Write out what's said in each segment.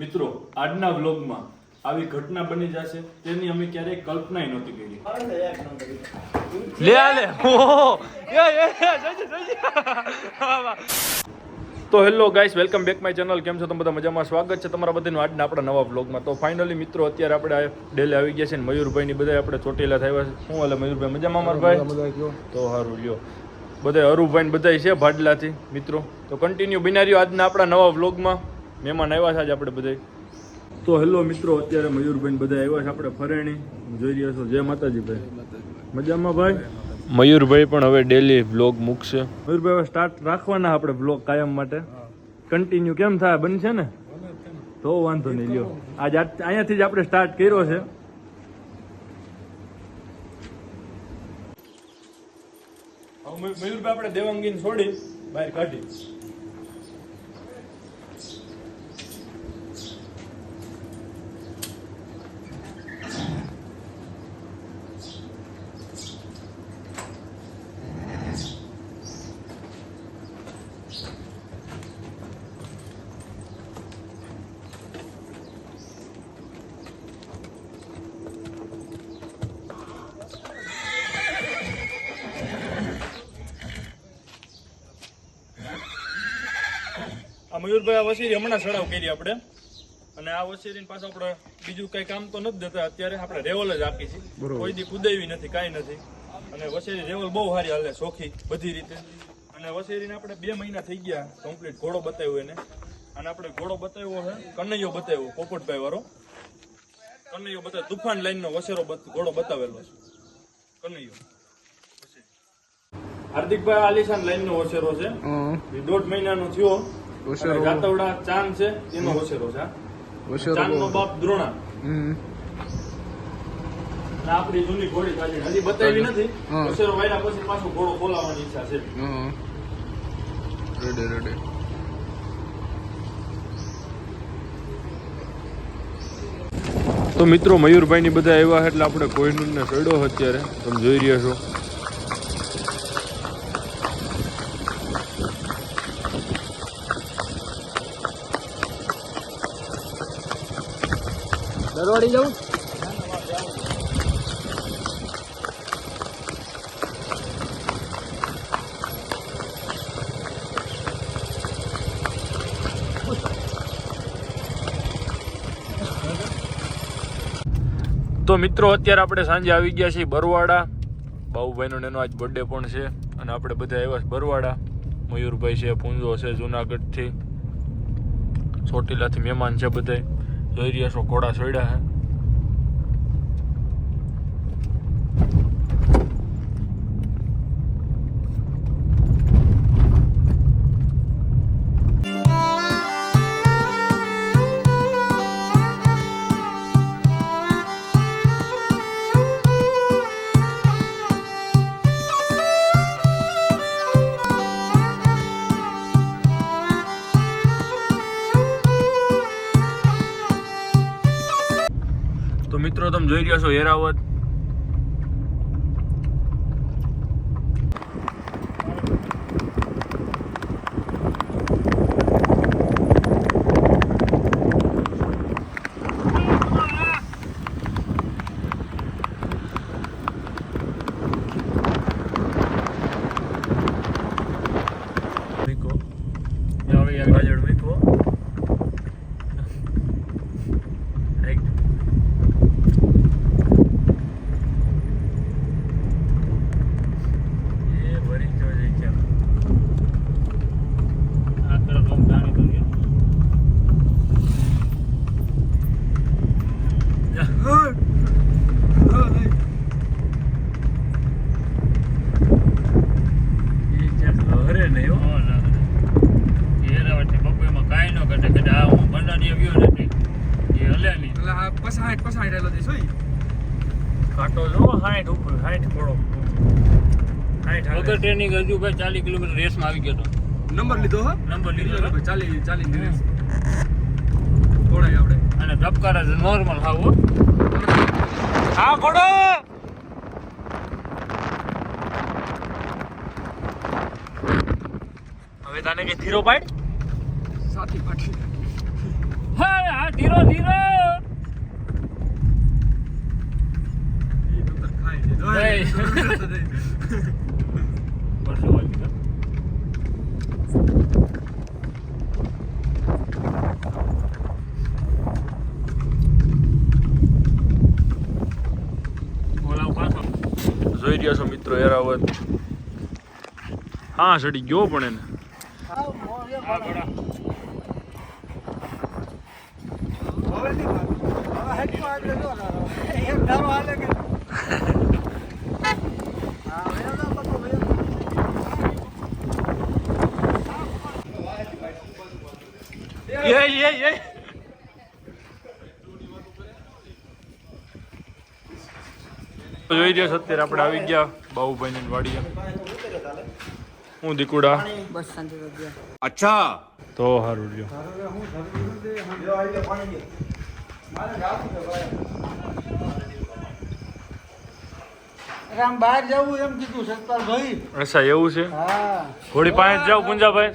મિત્રો આજના વ્લોગમાં આવી ઘટના બની જશે તેની અમે ક્યારેય કલ્પનાય નહોતી કરી. લે આ લે. ઓહો એ એ જોજે જોજે તો hello guys welcome back my channel. કેમ છો? તમે બધા મજામાં? સ્વાગત છે તમારા બધાનું આજના આપણા નવા વ્લોગમાં. તો ફાઇનલી મિત્રો અત્યારે આપણે ડેલી આવી ગયા છે ને મયુરભાઈની બધા આપણે ચોટીલા થયા છે. શું હાલે મયુરભાઈ? મજામાં મારા ભાઈ તો સારું લ્યો. બધા અરુભાઈ ને બધા છે ભાડલાથી. મિત્રો તો કન્ટિન્યુ બિનારીઓ આજના આપણા નવા વ્લોગમાં. મહેમાન આવ્યા છે આજે આપણે બધા તો હેલો મિત્રો અત્યારે મયુરભાઈ બધા આવ્યા છે આપણે ફરેણી. જોઈ રહ્યા છો. જય માતાજી ભાઈ મજામાં ભાઈ? મયુરભાઈ પણ હવે ડેલી વ્લોગ મૂકશે. મયુરભાઈ હવે સ્ટાર્ટ રાખવાના આપણે બ્લોગ કાયમ માટે. કન્ટિન્યુ કેમ થાય? બનશે ને? તો વાંધો નહીં લ્યો. આજ અહીંયાથી જ આપણે સ્ટાર્ટ કર્યો છે. મયુરભાઈ આપણે દેવાંગીને છોડી બહાર કાઢી. આ મયુરભાઈ આ વસીરી હમણાં ચડાવ કરી આપણે. અને આ વસીરીને પાછું આપણે બીજું કઈ કામ તો નથી દેતા. અત્યારે આપણે રેવલ જ આપી છે. કોઈ દી કુદાવી નથી કાંઈ નથી. અને વસેરી રેવલ બહુ સારી હાલે સોખી બધી રીતે. અને વસેરીને આપણે બે મહિના થઈ ગયા કમ્પ્લીટ ઘોડો બતાવ્યો એને. અને આપણે ઘોડો બતાવ્યો છે કનૈયો બતાવ્યો પોપટભાઈ વાળો. કનૈયો બતાવ્યો તુફાન લાઈનનો વસેરો બત- ઘોડો બતાવેલો છે. કનૈયો. હાર્દિકભાઈ આલિશાન લાઈનનો વસેરો છે. દોઢ દોઢ મહિનાનો થયો. અને જાતવડા ચાંદ છે એનો વસેરો છે ચાંદ નો બાપ દ્રોણા. અને આપણી જૂની ઘોડી તાજી હજી બતાવી નથી. વસેરો વાયરા પછી પાછો ઘોડો ખોલાવવાની ઈચ્છા છે. રેડી રેડી તો મિત્રો મયુરભાઈ ની બધા આવ્યા એટલે આપણે કોઈનું ને સડો અત્યારે. તમે જોઈ રહ્યા છો. દરવાડી જવું તો મિત્રો, અત્યારે આપણે સાંજે આવી ગયા છીએ બરવાડા. બાબુભાઈનો ને એનો આજ બર્થડે પણ છે અને આપણે બધા આવ્યા છે બરવાડા. મયુરભાઈ છે પૂંજો છે, જુનાગઢથી. ચોટીલાથી મહેમાન છે બધા જોઈ રહ્યા છો ઘોડા સોડ્યા છે જોઈ રહ્યો છો એરાવત મૂકો હવે યાર ગાજર મૂકો એક એ ભરી જો જઈ છે આ તરફ આમ દાણી તો ગયો એ ચેક લહરે નહીં હો એરાવટથી બપોરમાં કાંઈ ન ઘટે કે આ હું ભંડારી આવ્યો નથી એ હલે નહીં એટલે આ પસાઠ પસાઠ એલો દઈશ હોય કાંટો જો હાઈટ ઉપર હાઈટ થોડો હાઈટ વગર ટ્રેનિંગ હજુ ભાઈ ચાલીસ કિલોમીટર રેસમાં આવી ગયો નંબર લીધો હો? નંબર લીધો. ચાલી ચાલી રેસ થોડાય આપણે અને ધબકારા નોર્મલ હાવ હા. ઘોડો! હવે તને કે ધીરો પાડ? સાથી પાટી હા ધીરો ધીરો! ખાઈ. નહીં. વર્ષો વાગી ગયા. જોઈ રહ્યા છો મિત્રો એરાવત હા સડી ગયો પણ એને Yeah, yeah, yeah. જોઈ રહ્યો અત્યારે આપણે આવી ગયા બાહુભાઈની વાડીએ. હું દીકુડા. અચ્છા. તો સારું રહ્યો. રામ બહાર જવું એમ કીધું સતપાલ ભાઈ. અચ્છા એવું છે? હા. ઘોડી પાસે જાવ પુંજાભાઈ.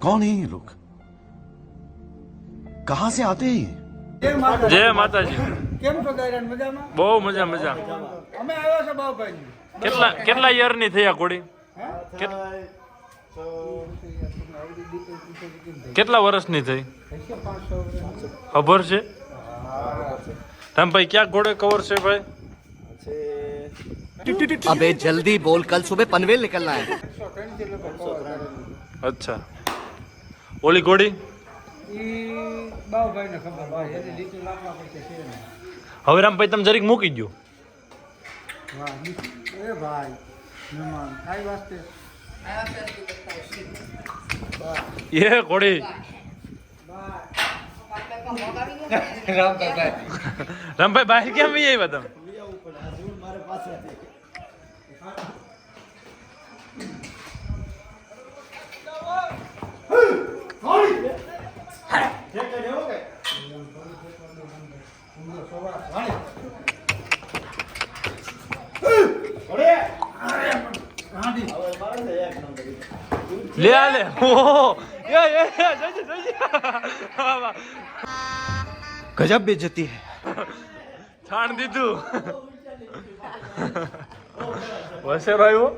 कौन है ये लोग कहाँ से आते हैं ये? જય માતાજી કેમ છો ગાયરાન મજામાં બહુ મજા મજા અમે આવ્યા છે બાબુભાઈ કેટલા કેટલા યર ની થઈ આ ઘોડી કેટ- કેટલા વર્ષની થઈ ખબર છે રામભાઈ ક્યાં ઘોડે કવર છે ભાઈ अबे जल्दी बोल कल सुबह पनवेल निकलना है અચ્છા ઓલી ઘોડી ઈ બાબુભાઈ ને ખબર ભાઈ એની લીટી લાવવા પડશે છે ને હવે રામભાઈ તમે જરીક મૂકી દો વાહ એ ભાઈ મહેમાન કાઈ વાસ્તે એ ઘોડી રામભાઈ બહાર કેમ બી આવ્યા તમે ले आ ले। ओ ये ये गजब बेइज्जती है। छाण दी तू। વસેરો આવ્યો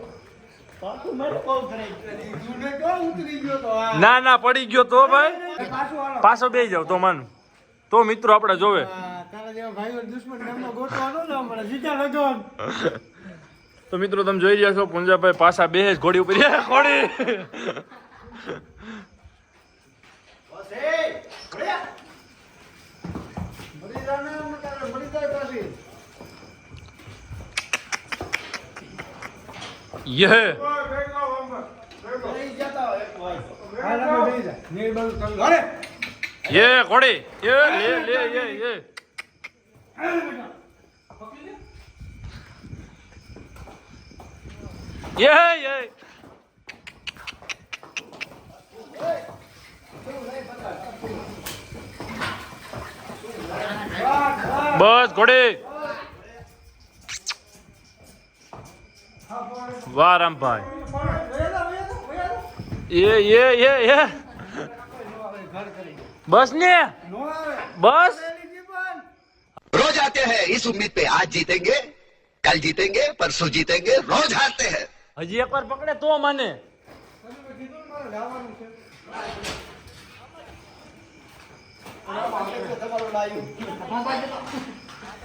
ઉતરી ગયો તો? આ ના ના પડી ગયો તો ભાઈ. પાછો બે જાવ તો માનું. તો મિત્રો આપણે જોવે. તો મિત્રો તમે જોઈ રહ્યા છો પુંજાભાઈ પાછા બે જ ઘોડી ઉપર. ઘોડી મરી જાને અમે તારે મરી જાય પાછી યે. હાલ અમે બેસી જા નીર બાજુ ચાલુ હાલે યે. ઘોડી. યે વાહ રામભાઈ એ એ એ એ બસ ને નો આવે બસ એની જીવન रोज आते हैं इस उम्मीद पे आज जीतेंगे कल जीतेंगे परसों जीतेंगे रोज हारते हैं હજી એકવાર પકડે તો માને તમે કીધું ને મારે જવાનું છે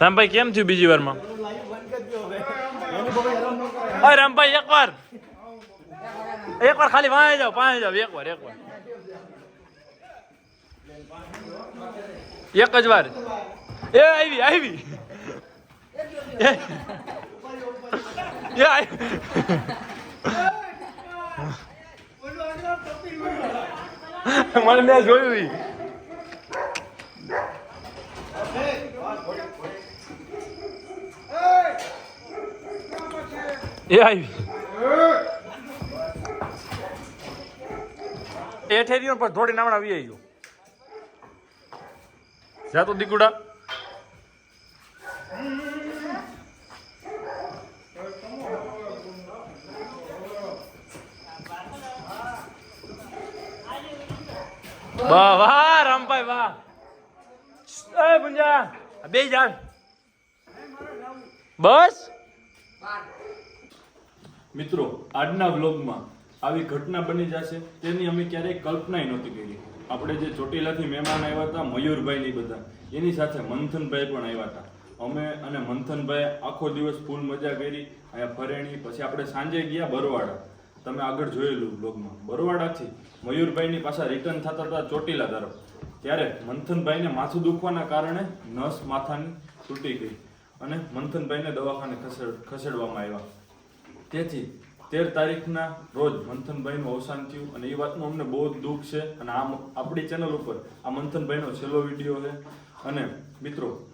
રામભાઈ કેમ થયું બીજી વારમાં? અરે રામભાઈ, એક વાર. ખાલી વાંચી જાવ પાંચ જાવ એક વાર, એક જ વાર. એ આવી આવી. એ. મને મેં જોયું એ આવી. એ ઠેરીઓ પર થોડી નામણા આવી આવી ગયો. જા તો દીકુડા. વાહ વાહ, રામભાઈ, વાહ. એ બે જાણ બસ? મિત્રો, આજના વ્લોગમાં આવી ઘટના બની જશે, તેની અમે ક્યારેય કલ્પનાય નહોતી કરી. આપણે જે ચોટીલાથી મહેમાન આવ્યા હતા, મયુરભાઈની બધા, એની સાથે મંથનભાઈ પણ આવ્યા હતા. અમે અને મંથનભાઈ આખો દિવસ ફૂલ મજા કરી, અહીંયા ફરેણી, પછી આપણે સાંજે ગયા બરવાડા. તમે આગળ જોયેલું બ્લોગમાં બરવાડાથી મયુરભાઈની પાછા રિટર્ન થતા હતા ચોટીલા તરફ. ત્યારે મંથનભાઈને માથું દુખવાના કારણે નસ માથાની તૂટી ગઈ અને મંથનભાઈને દવાખાને ખસેડ ખસેડવામાં આવ્યા. તેથી તેર તારીખના રોજ મંથનભાઈનું અવસાન થયું અને એ વાતનું અમને બહુ જ દુઃખ છે અને આ આપણી ચેનલ ઉપર આ મંથનભાઈનો છેલ્લો વીડિયો છે. અને મિત્રો,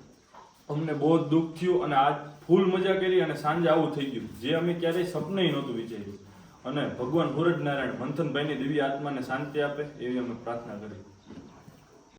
અમને બહુ જ દુઃખ થયું અને આ ફૂલ મજા કરી અને સાંજે આવું થઈ ગયું. જે અમે ક્યારેય સપને નહોતું વિચાર્યું. અને ભગવાન હુરજ નારાયણ મંથનભાઈની દિવ્ય આત્માને શાંતિ આપે એવી અમે પ્રાર્થના કરી.